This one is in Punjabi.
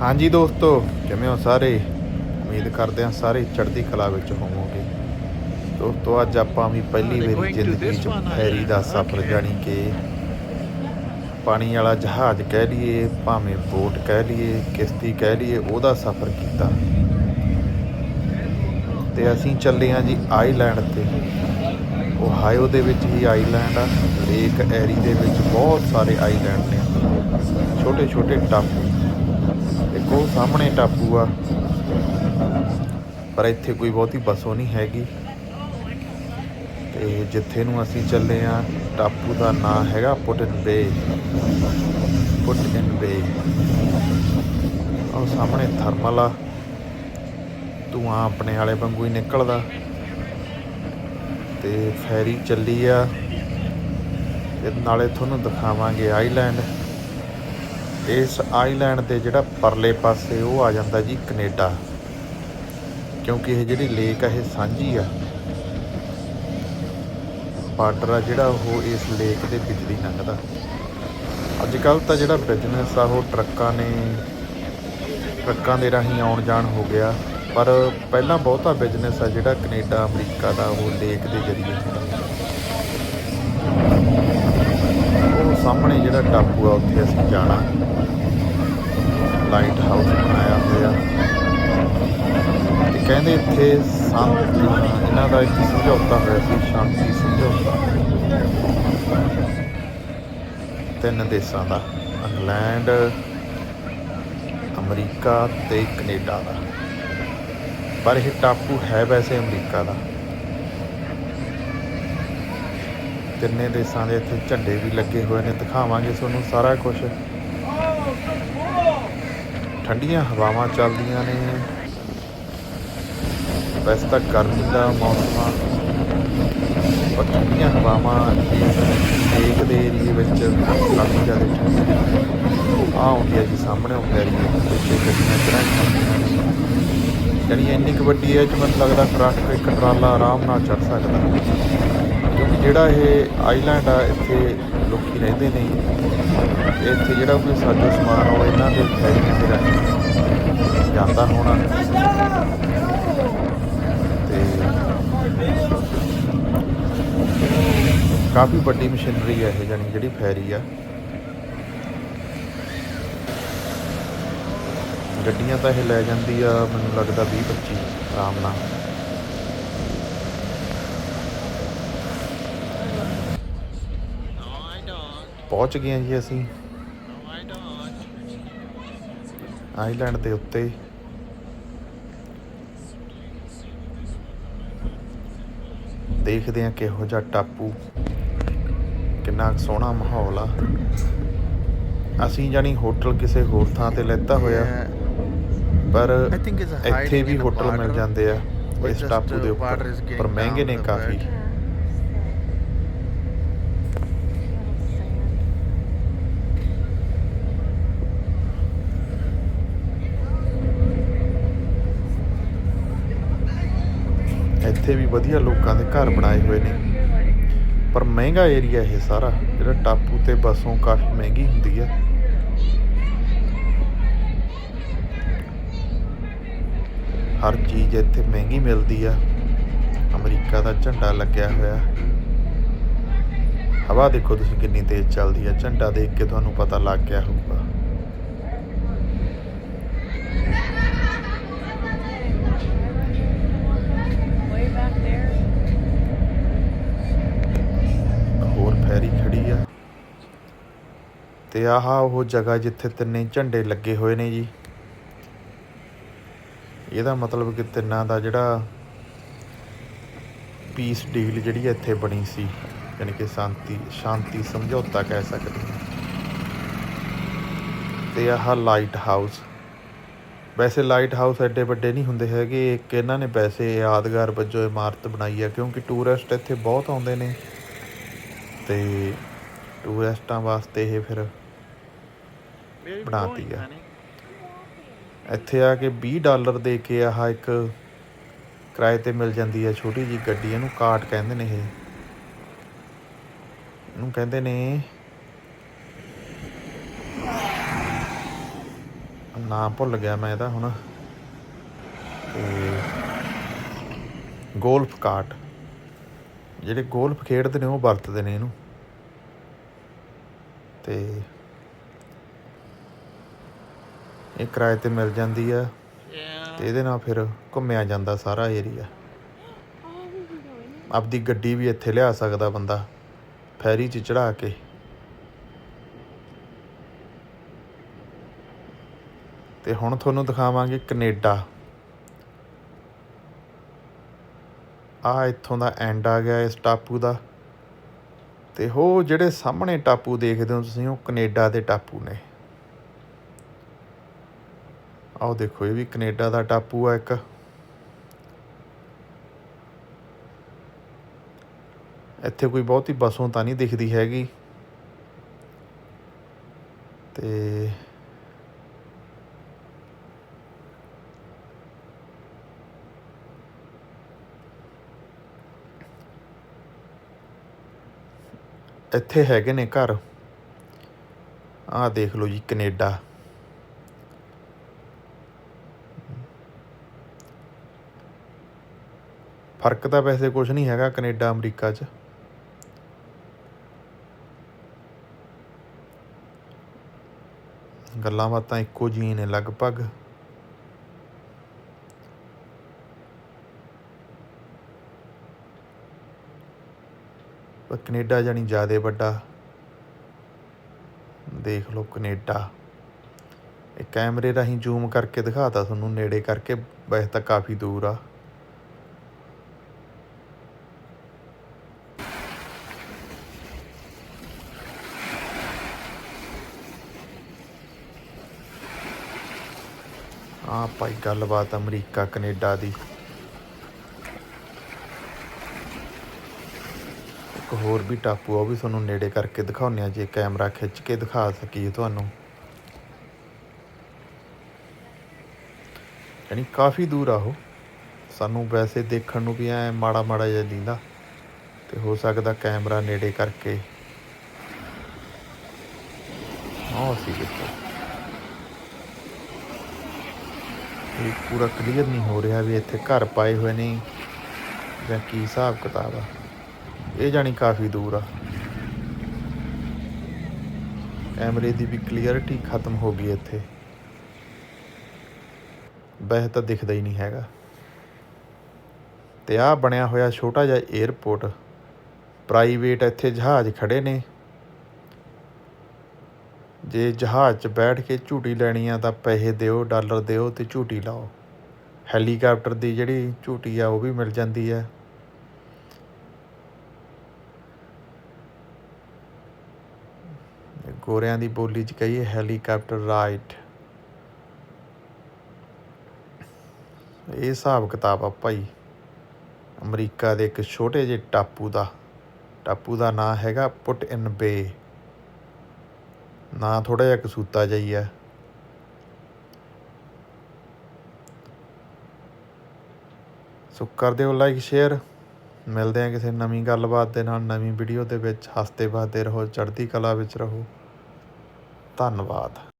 ਹਾਂਜੀ ਦੋਸਤੋ ਕਿਵੇਂ ਹੋ ਸਾਰੇ? ਉਮੀਦ ਕਰਦੇ ਹਾਂ ਸਾਰੇ ਚੜ੍ਹਦੀ ਕਲਾ ਵਿੱਚ ਹੋਵੋਗੇ। ਦੋਸਤੋ ਅੱਜ ਆਪਾਂ ਵੀ ਪਹਿਲੀ ਵਾਰੀ ਜ਼ਿੰਦਗੀ ਚ? ਫੈਰੀ ਦਾ ਸਫ਼ਰ. ਜਾਣੀ ਕਿ ਪਾਣੀ ਵਾਲਾ ਜਹਾਜ਼ ਕਹਿ ਲਈਏ ਭਾਵੇਂ ਬੋਟ ਕਹਿ ਲਈਏ ਕਿਸ਼ਤੀ ਕਹਿ ਲਈਏ ਉਹਦਾ ਸਫ਼ਰ ਕੀਤਾ। ਤੇ ਅਸੀਂ ਚੱਲੇ ਹਾਂ ਜੀ ਆਈਲੈਂਡ ਤੇ। ਓਹਾਇਓ ਦੇ ਵਿੱਚ ਹੀ ਆਈਲੈਂਡ ਆ ਲੇਕ ਐਰੀ ਦੇ ਵਿੱਚ ਬਹੁਤ ਸਾਰੇ ਆਈਲੈਂਡ ਨੇ। ਛੋਟੇ ਛੋਟੇ ਟਾਪੂ। ਉਹ ਸਾਹਮਣੇ ਟਾਪੂ ਆ। ਪਰ ਇੱਥੇ ਕੋਈ ਬਹੁਤੀ ਬਸੋ ਨਹੀਂ ਹੈਗੀ। ਤੇ ਜਿੱਥੇ ਨੂੰ ਅਸੀਂ ਚੱਲੇ ਆ, ਟਾਪੂ ਦਾ ਨਾਂ ਹੈਗਾ ਪੁਟਨ ਬੇ। ਪੁਟਨ ਬੇ। ਉਹ ਸਾਹਮਣੇ ਥਰਮਲ ਆ। ਧੂਆਂ ਆਪਣੇ ਵਾਲੇ ਵਾਂਗੂ ਹੀ ਨਿਕਲਦਾ। ਤੇ ਫੈਰੀ ਚੱਲੀ ਆ। ਤੇ ਨਾਲੇ ਤੁਹਾਨੂੰ ਦਿਖਾਵਾਂਗੇ ਆਈਲੈਂਡ। ਇਸ ਆਈਲੈਂਡ ਦੇ ਜਿਹੜਾ ਪਰਲੇ ਪਾਸੇ ਉਹ ਆ ਜਾਂਦਾ ਜੀ ਕੈਨੇਡਾ। ਕਿਉਂਕਿ ਇਹ ਜਿਹੜੀ ਲੇਕ ਆ, ਇਹ ਸਾਂਝੀ ਆ। ਬਾਰਡਰ ਆ ਜਿਹੜਾ ਉਹ ਇਸ ਲੇਕ ਦੇ ਵਿੱਚ ਦੀ ਲੰਘਦਾ। ਅੱਜ ਕੱਲ ਤਾਂ ਜਿਹੜਾ ਬਿਜ਼ਨਸ ਆ, ਉਹ ਟਰੱਕਾਂ ਨੇ, ਟਰੱਕਾਂ ਦੇ ਰਾਹੀਂ ਆਉਣ ਜਾਣ ਹੋ ਗਿਆ। ਪਰ ਪਹਿਲਾਂ ਬਹੁਤਾ ਬਿਜ਼ਨਸ ਆ ਜਿਹੜਾ ਕੈਨੇਡਾ, ਅਮਰੀਕਾ ਦਾ ਉਹ ਲੇਕ ਦੇ ਜ਼ਰੀਏ ਹੁੰਦਾ। ਉਹ ਸਾਹਮਣੇ ਜਿਹੜਾ ਟਾਪੂ ਆ, ਉੱਥੇ ਅਸੀਂ ਜਾਣਾ। ਲਾਈਟ ਹਾਊਸ ਬਣਾਇਆ ਹੋਇਆ। ਤੇ ਕਹਿੰਦੇ ਇੱਥੇ ਸ਼ਾਂਤੀ, ਇਹਨਾਂ ਦਾ ਇੱਕ ਸਮਝੌਤਾ ਹੋਇਆ ਸੀ, ਸ਼ਾਂਤੀ ਸਮਝੌਤਾ। ਤਿੰਨ ਦੇਸ਼ਾਂ ਦਾ, ਇੰਗਲੈਂਡ, ਅਮਰੀਕਾ ਤੇ ਕੈਨੇਡਾ ਦਾ। ਪਰ ਇਹ ਟਾਪੂ ਹੈ ਵੈਸੇ ਅਮਰੀਕਾ ਦਾ। ਤਿੰਨੇ ਦੇਸ਼ਾਂ ਦੇ ਇੱਥੇ ਝੰਡੇ ਵੀ ਲੱਗੇ ਹੋਏ ਨੇ, ਦਿਖਾਵਾਂਗੇ ਤੁਹਾਨੂੰ ਸਾਰਾ ਕੁਝ ਠੰਡੀਆਂ ਹਵਾਵਾਂ ਚੱਲਦੀਆਂ ਨੇ। ਵੈਸੇ ਤਾਂ ਗਰਮੀ ਦਾ ਮੌਸਮ ਆ। ਪਰ ਠੰਡੀਆਂ ਹਵਾਵਾਂ ਇਸ ਲੇਕ ਦੇ ਏਰੀਏ ਵਿੱਚ ਕਾਫੀ ਜ਼ਿਆਦਾ ਠੰਡੀ ਆ। ਆਉਂਦੀ ਹੈ ਜੀ, ਸਾਹਮਣੇ ਉਹ ਫੈਰੀ ਪਿੱਛੇ ਗੱਡੀਆਂ ਚੜਾਈਆਂ ਨੇ। ਜਾਣੀ ਇੰਨੀ ਕੁ ਵੱਡੀ ਹੈ ਕਿ ਮੈਨੂੰ ਲੱਗਦਾ ਟਰੱਕ ਇੱਕ ਟਰਾਲਾ ਆਰਾਮ ਨਾਲ ਚੜ ਸਕਦਾ। ਕਿਉਂਕਿ ਜਿਹੜਾ ਇਹ ਆਈਲੈਂਡ ਆ, ਇੱਥੇ ਲੋਕੀ ਰਹਿੰਦੇ ਨੇ। ਇੱਥੇ ਜਿਹੜਾ ਕੋਈ ਸਾਜੋ ਸਮਾਨ ਉਹ ਇਹਨਾਂ ਦੇ ਫੈਰੀਆਂ ਦੇ ਰਾਹੀਂ ਜਾਂਦਾ ਹੋਣਾ। ਤੇ ਕਾਫੀ ਵੱਡੀ ਮਸ਼ੀਨਰੀ ਹੈ ਇਹ ਜਾਨੀ ਜਿਹੜੀ ਫੈਰੀ ਆ। ਗੱਡੀਆਂ ਤਾਂ ਇਹ ਲੈ ਜਾਂਦੀ ਆ, ਮੈਨੂੰ ਲੱਗਦਾ 20 25 ਆਰਾਮ ਨਾਲ। ਪਹੁੰਚ ਗਏ ਹਾਂ ਜੀ ਅਸੀਂ. ਆਈਲੈਂਡ ਦੇ ਉੱਤੇ। ਦੇਖਦੇ ਹਾਂ ਕਿਹੋ ਜਿਹਾ ਟਾਪੂ ਕਿੰਨਾ ਸੋਹਣਾ ਮਾਹੌਲ ਆ। ਅਸੀਂ ਜਾਨੀ ਹੋਟਲ ਕਿਸੇ ਹੋਰ ਥਾਂ ਤੇ ਲੈਤਾ ਹੋਇਆ। ਪਰ ਇੱਥੇ ਵੀ ਹੋਟਲ ਮਿਲ ਜਾਂਦੇ ਆ। ਇਸ ਟਾਪੂ ਦੇ ਉੱਪਰ। ਪਰ ਮਹਿੰਗੇ ਨੇ ਕਾਫੀ। ਇੱਥੇ ਵੀ ਵਧੀਆ ਲੋਕਾਂ ਦੇ ਘਰ ਬਣਾਏ ਹੋਏ ਨੇ। ਪਰ ਮਹਿੰਗਾ ਏਰੀਆ ਇਹ ਸਾਰਾ, ਜਿਹੜਾ ਟਾਪੂ ਤੇ ਬੱਸੋਂ ਕਾਫੀ ਮਹਿੰਗੀ ਹੁੰਦੀ ਆ। ਹਰ ਚੀਜ਼ ਇੱਥੇ ਮਹਿੰਗੀ ਮਿਲਦੀ ਆ। ਅਮਰੀਕਾ ਦਾ ਝੰਡਾ ਲੱਗਿਆ ਹੋਇਆ। ਹਵਾ ਦੇਖੋ ਤੁਸੀਂ ਕਿੰਨੀ ਤੇਜ਼ ਚੱਲਦੀ ਆ। ਝੰਡਾ ਦੇਖ ਕੇ ਤੁਹਾਨੂੰ ਪਤਾ ਲੱਗ ਗਿਆ ਹੋਊਗਾ। ਇੱਕ ਖੜੀ ਆ। ਤੇ ਆਹ ਉਹ ਜਗ੍ਹਾ ਜਿੱਥੇ ਤਿੰਨੇ ਝੰਡੇ ਲੱਗੇ ਹੋਏ ਨੇ ਜੀ। ਇਹਦਾ ਮਤਲਬ ਕਿ ਤਿੰਨਾਂ ਦਾ ਜਿਹੜਾ ਪੀਸ ਡੀਲ ਜਿਹੜੀ ਇੱਥੇ ਬਣੀ ਸੀ, ਯਾਨੀ ਕਿ ਸ਼ਾਂਤੀ ਸ਼ਾਂਤੀ ਸਮਝੌਤਾ ਕਹਿ ਸਕਦੇ ਤੇ ਆਹ ਲਾਈਟ ਹਾਊਸ ਵੈਸੇ ਲਾਈਟ ਹਾਊਸ ਐਡੇ ਵੱਡੇ ਨਹੀਂ ਹੁੰਦੇ ਹੈਗੇ, ਇੱਕ ਇਹਨਾਂ ਨੇ ਵੈਸੇ ਯਾਦਗਾਰ ਵਜੋਂ ਇਮਾਰਤ ਬਣਾਈ ਹੈ ਕਿਉਂਕਿ ਟੂਰਿਸਟ ਇੱਥੇ ਬਹੁਤ ਆਉਂਦੇ ਨੇ। ਤੇ ਟੂਰਿਸਟਾਂ ਵਾਸਤੇ ਇਹ ਫਿਰ ਬਣਾਤੀ ਆ। ਇੱਥੇ ਆ ਕੇ 20 ਡਾਲਰ ਦੇ ਕੇ ਆਹ ਇੱਕ ਕਿਰਾਏ ਤੇ ਮਿਲ ਜਾਂਦੀ ਹੈ ਛੋਟੀ ਜੀ ਗੱਡੀ ਇਹਨੂੰ ਕਾਟ ਕਹਿੰਦੇ ਨੇ ਇਹ। ਇਹਨੂੰ ਕਹਿੰਦੇ ਨੇ ਨਾਮ ਭੁੱਲ ਗਿਆ ਮੈਂ ਇਹਦਾ ਹੁਣ। ਤੇ ਗੋਲਫ ਕਾਰਟ। ਜਿਹੜੇ ਗੋਲਫ ਖੇਡਦੇ ਨੇ ਉਹ ਵਰਤਦੇ ਨੇ ਇਹਨੂੰ। ਤੇ ਇਹ ਕਿਰਾਏ ਤੇ ਮਿਲ ਜਾਂਦੀ ਆ। Yeah. ਤੇ ਇਹਦੇ ਨਾਲ ਫਿਰ ਘੁੰਮਿਆ ਜਾਂਦਾ ਸਾਰਾ ਏਰੀਆ ਆਪਦੀ ਗੱਡੀ ਵੀ ਇੱਥੇ ਲਿਆ ਸਕਦਾ ਬੰਦਾ, ਫੈਰੀ 'ਚ ਚੜਾ ਕੇ। ਤੇ ਹੁਣ ਤੁਹਾਨੂੰ ਦਿਖਾਵਾਂਗੇ ਕੈਨੇਡਾ। ਆ ਇੱਥੋਂ ਦਾ ਐਂਡ ਆ ਗਿਆ ਇਸ ਟਾਪੂ ਦਾ। ਤੇ ਉਹ ਜਿਹੜੇ ਸਾਹਮਣੇ ਟਾਪੂ ਦੇਖਦੇ ਹੋ ਤੁਸੀਂ, ਉਹ ਕੈਨੇਡਾ ਦੇ ਟਾਪੂ ਨੇ। ਆਓ ਦੇਖੋ, ਇਹ ਵੀ ਕੈਨੇਡਾ ਦਾ ਟਾਪੂ ਆ ਇੱਕ। ਇੱਥੇ ਕੋਈ ਬਹੁਤੀ ਬਸੋਂ ਤਾਂ ਨਹੀਂ ਦਿਖਦੀ ਹੈਗੀ। ਤੇ ਇੱਥੇ ਹੈਗੇ ਨੇ ਘਰ। ਆਹ ਦੇਖ ਲਓ ਜੀ ਕੈਨੇਡਾ। ਫ਼ਰਕ ਤਾਂ ਵੈਸੇ ਕੁਝ ਨਹੀਂ ਹੈਗਾ ਕੈਨੇਡਾ, ਅਮਰੀਕਾ 'ਚ। ਗੱਲਾਂ ਬਾਤਾਂ ਇੱਕੋ ਜਿਹੀਆਂ ਨੇ ਲਗਭਗ। ਕੈਨੇਡਾ ਜਾਨੀ ਜ਼ਿਆਦਾ ਵੱਡਾ। ਦੇਖ ਲਓ ਕੈਨੇਡਾ। ਇਹ ਕੈਮਰੇ ਰਾਹੀਂ ਜ਼ੂਮ ਕਰਕੇ ਦਿਖਾਤਾ ਤੁਹਾਨੂੰ, ਨੇੜੇ ਕਰਕੇ, ਵੈਸੇ ਤਾਂ ਕਾਫੀ ਦੂਰ ਆ। ਆ ਭਾਈ, ਗੱਲਬਾਤ ਅਮਰੀਕਾ ਕੈਨੇਡਾ ਦੀ। ਹੋਰ ਵੀ ਟਾਪੂ ਆ, ਉਹ ਵੀ ਤੁਹਾਨੂੰ ਨੇੜੇ ਕਰਕੇ ਦਿਖਾਉਂਦੇ ਆ ਜੇ ਕੈਮਰਾ ਖਿੱਚ ਕੇ ਦਿਖਾ ਸਕੀਏ ਤੁਹਾਨੂੰ। ਯਾਨੀ ਕਾਫੀ ਦੂਰ ਆ ਉਹ। ਸਾਨੂੰ ਵੈਸੇ ਦੇਖਣ ਨੂੰ ਵੀ ਐ ਮਾੜਾ ਮਾੜਾ ਜਿਹਾ ਦਿੰਦਾ, ਤੇ ਹੋ ਸਕਦਾ ਕੈਮਰਾ ਨੇੜੇ ਕਰਕੇ। ਆਹ ਸੀ ਕਿਤੇ ਇਹ ਪੂਰਾ ਕਲੀਅਰ ਨਹੀਂ ਹੋ ਰਿਹਾ ਵੀ ਇੱਥੇ ਘਰ ਪਾਏ ਹੋਏ ਨੇ ਜਾਂ ਕੀ ਹਿਸਾਬ ਕਿਤਾਬ ਆ। ਇਹ ਜਾਣੀ ਕਾਫੀ ਦੂਰ ਆ। ਕੈਮਰੇ ਦੀ ਵੀ ਕਲੀਅਰਿਟੀ ਖਤਮ ਹੋ ਗਈ ਇੱਥੇ। ਵੈਸੇ ਤਾਂ ਦਿਖਦਾ ਹੀ ਨਹੀਂ ਹੈਗਾ। ਤੇ ਆ ਬਣਿਆ ਹੋਇਆ ਛੋਟਾ ਜਿਹਾ 에ਅਰਪੋਰਟ ਪ੍ਰਾਈਵੇਟ ਇੱਥੇ ਜਹਾਜ਼ ਖੜੇ ਨੇ। ਜੇ ਜਹਾਜ਼ 'ਚ ਬੈਠ ਕੇ ਝੂਟੀ ਲੈਣੀ ਆ ਤਾਂ ਪੈਸੇ ਦਿਓ, ਡਾਲਰ ਦਿਓ ਤੇ ਝੂਟੀ ਲਾਓ। ਹੈਲੀਕਾਪਟਰ ਦੀ ਜਿਹੜੀ ਝੂਟੀ ਆ ਉਹ ਵੀ ਮਿਲ ਜਾਂਦੀ ਹੈ ਗੋਰਿਆਂ ਦੀ ਬੋਲੀ 'ਚ ਕਹੀਏ ਹੈਲੀਕਾਪਟਰ ਰਾਈਟ। ਇਹ ਹਿਸਾਬ ਕਿਤਾਬ ਆ ਭਾਈ। ਅਮਰੀਕਾ ਦੇ ਇੱਕ ਛੋਟੇ ਜਿਹੇ ਟਾਪੂ ਦਾ। ਟਾਪੂ ਦਾ ਨਾਂ ਹੈਗਾ ਪੁੱਟ ਇਨ ਬੇ। ਨਾਂ ਥੋੜਾ ਜਿਹਾ ਕਸੂਤਾ ਜਿਹਾ ਹੈ ਸੋ ਕਰ ਦਿਓ ਲਾਈਕ ਸ਼ੇਅਰ ਮਿਲਦੇ ਆ ਕਿਸੇ ਨਵੀਂ ਗੱਲਬਾਤ ਦੇ ਨਾਲ ਨਵੀਂ ਵੀਡੀਓ ਦੇ ਵਿੱਚ। ਹੱਸਦੇ ਬਾਦੇ ਰਹੋ, ਚੜ੍ਹਦੀ ਕਲਾ ਵਿੱਚ ਰਹੋ। ਧੰਨਵਾਦ।